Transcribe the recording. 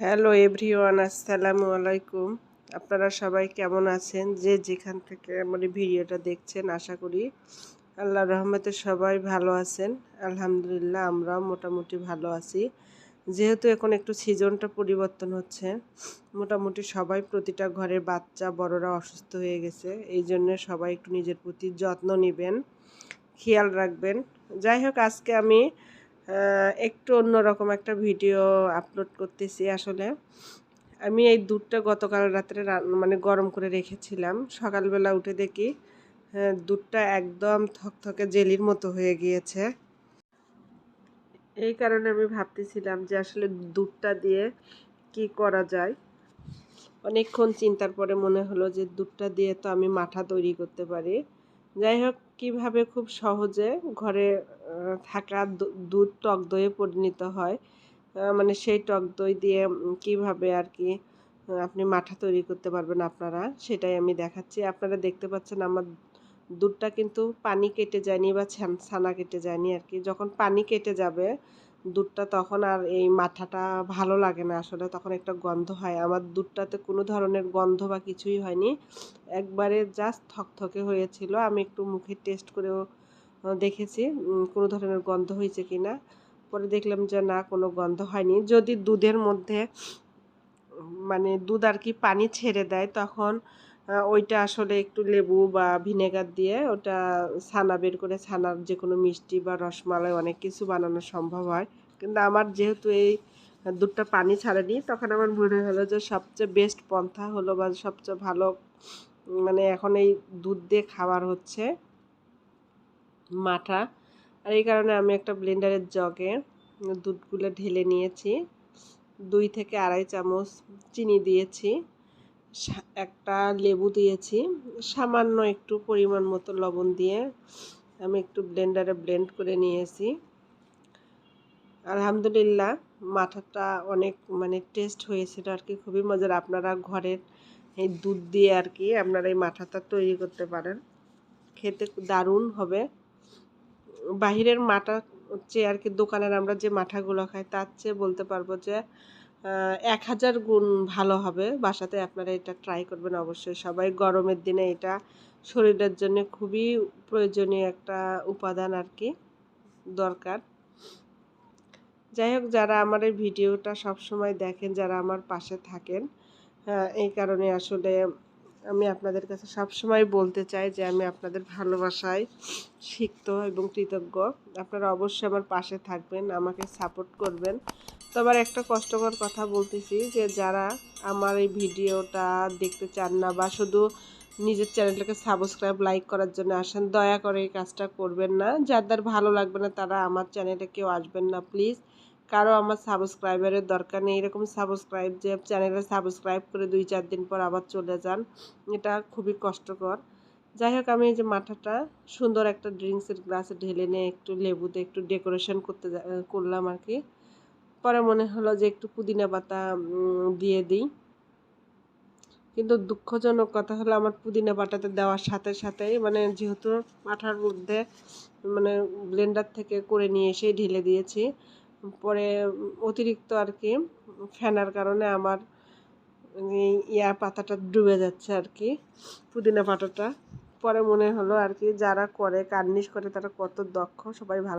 Hello everyone, আসসালামু আলাইকুম। আপনারা সবাই কেমন আছেন? যে যেখান থেকে আমার ভিডিওটা দেখছেন, আশা করি আল্লাহ রহমতে সবাই ভালো আছেন। আলহামদুলিল্লাহ, আমরাও মোটামুটি ভালো আছি। যেহেতু এখন একটু সিজনটা পরিবর্তন হচ্ছে, মোটামুটি সবাই প্রতিটা ঘরের বাচ্চা, বড়রা অসুস্থ হয়ে গেছে। এই জন্য সবাই একটু নিজের প্রতি যত্ন নেবেন, খেয়াল রাখবেন। যাই হোক, আজকে আমি একটু অন্যরকম একটা ভিডিও আপলোড করতেছি আসলে। আমি এই দুধটা গতকাল রাত্রে মানে গরম করে রেখেছিলাম। সকালবেলা উঠে দেখি দুধটা একদম থকথকে জেলির মতো হয়ে গিয়েছে। এই কারণে আমি ভাবতেছিলাম যে আসলে দুধটা দিয়ে কি করা যায়। অনেকক্ষণ চিন্তার পরে মনে হলো যে দুধটা দিয়ে তো আমি মাঠা তৈরি করতে পারি। যাই হোক কীভাবে খুব সহজে ঘরে থাকা দুধ টক দইয়ে পরিণত হয় মানে সেই টক দই দিয়ে কীভাবে আর কি আপনি মাঠা তৈরি করতে পারবেন আপনারা, সেটাই আমি দেখাচ্ছি। আপনারা দেখতে পাচ্ছেন আমার দুধটা কিন্তু পানি কেটে যায়নি বা ছানা কেটে যায়নি আর কি। যখন পানি কেটে যাবে দুধটা তখন আর এই মাথাটা ভালো লাগে না আসলে, তখন একটা গন্ধ হয়। আমার দুধটাতে কোনো ধরনের গন্ধ বা কিছুই হয়নি। একবারে জাস্ট থকথকে হয়েছিল। আমি একটু মুখে টেস্ট করেও দেখেছি কোনো ধরনের গন্ধ হয়েছে কি না পরে দেখলাম যে না, কোনো গন্ধ হয়নি। যদি দুধের মধ্যে মানে দুধ আর কি পানি ছেড়ে দেয়, তখন ওইটা আসলে একটু লেবু বা ভিনেগার দিয়ে ওটা ছানা বের করে ছানার যে কোনো মিষ্টি বা রসমালাই অনেক কিছু বানানো সম্ভব হয়। কিন্তু আমার যেহেতু এই দুধটা পানি ছাড়েনি, তখন আমার মনে হলো যে সবচেয়ে বেস্ট পন্থা হলো বা সবচেয়ে ভালো মানে এখন এই দুধ দিয়ে খাবার হচ্ছে মাঠা। আর এই কারণে আমি একটা ব্লেন্ডারের জগে দুধগুলো ঢেলে নিয়েছি, দুই থেকে আড়াই চামচ চিনি দিয়েছি। একটা লেবু দিয়েছি, সামান্য একটু পরিমাণ মতো লবণ দিয়ে আমি একটু ব্লেন্ডারে ব্লেন্ড করে নিয়েছি। আলহামদুলিল্লাহ, মাথাটা অনেক মানে টেস্ট হয়েছিল আর কি খুবই মজার। আপনারা ঘরের এই দুধ দিয়ে আর কি আপনারা এই মাথাটা তৈরি করতে পারেন। খেতে দারুণ হবে। বাহিরের মাটা চেয়ে আর কি দোকানের আমরা যে মাথাগুলো খাই, তার চেয়ে বলতে পারব যে এক হাজার গুণ ভালো হবে। বাসাতে আপনারা এটা ট্রাই করবেন অবশ্যই। সবাই গরমের দিনে এটা শরীরের জন্য খুবই প্রয়োজনীয় একটা উপাদান আর কি, দরকার। যাই হোক, যারা আমার এই ভিডিওটা সবসময় দেখেন, যারা আমার পাশে থাকেন এই কারণে আসলে আমি আপনাদের কাছে সবসময় বলতে চাই যে আমি আপনাদের ভালোবাসায় শিখত এবং কৃতজ্ঞ। আপনারা অবশ্যই আমার পাশে থাকবেন, আমাকে সাপোর্ট করবেন। তো আবার একটা কষ্টকর কথা বলতেছি যে যারা আমার এই ভিডিওটা দেখতে চান না বা শুধু নিজের চ্যানেলটাকে সাবস্ক্রাইব, লাইক করার জন্য আসেন, দয়া করে এই কাজটা করবেন না। যাদের ভালো লাগবে না তারা আমার চ্যানেলে কেউ আসবেন না, প্লিজ। কারও আমার সাবস্ক্রাইবারের দরকার নেই। এরকম সাবস্ক্রাইব যে চ্যানেলে সাবস্ক্রাইব করে দুই চার দিন পর আবার চলে যান, এটা খুবই কষ্টকর। যাই হোক, আমি এই যে মাথাটা সুন্দর একটা ড্রিঙ্কসের গ্লাসে ঢেলে নিয়ে একটু লেবুতে একটু ডেকোরেশন করতে করলাম আর কি। পরে মনে হলো যে একটু পুদিনা পাতা দিয়ে দিই। কিন্তু দুঃখজনক কথা হলো আমার পুদিনা পাতাতে দেওয়ার সাথে সাথেই মানে যেহেতু মাথার মধ্যে মানে ব্লেন্ডার থেকে করে নিয়ে এসে ঢেলে দিয়েছি। পরে অতিরিক্ত আর কি ফেনার কারণে আমার ইয়া পাতাটা ডুবে যাচ্ছে আর কি, পুদিনা পাতাটা। পরে মনে হলো আর কি যারা করে, কার্নিশ করে তারা কত দক্ষ, সবাই ভালো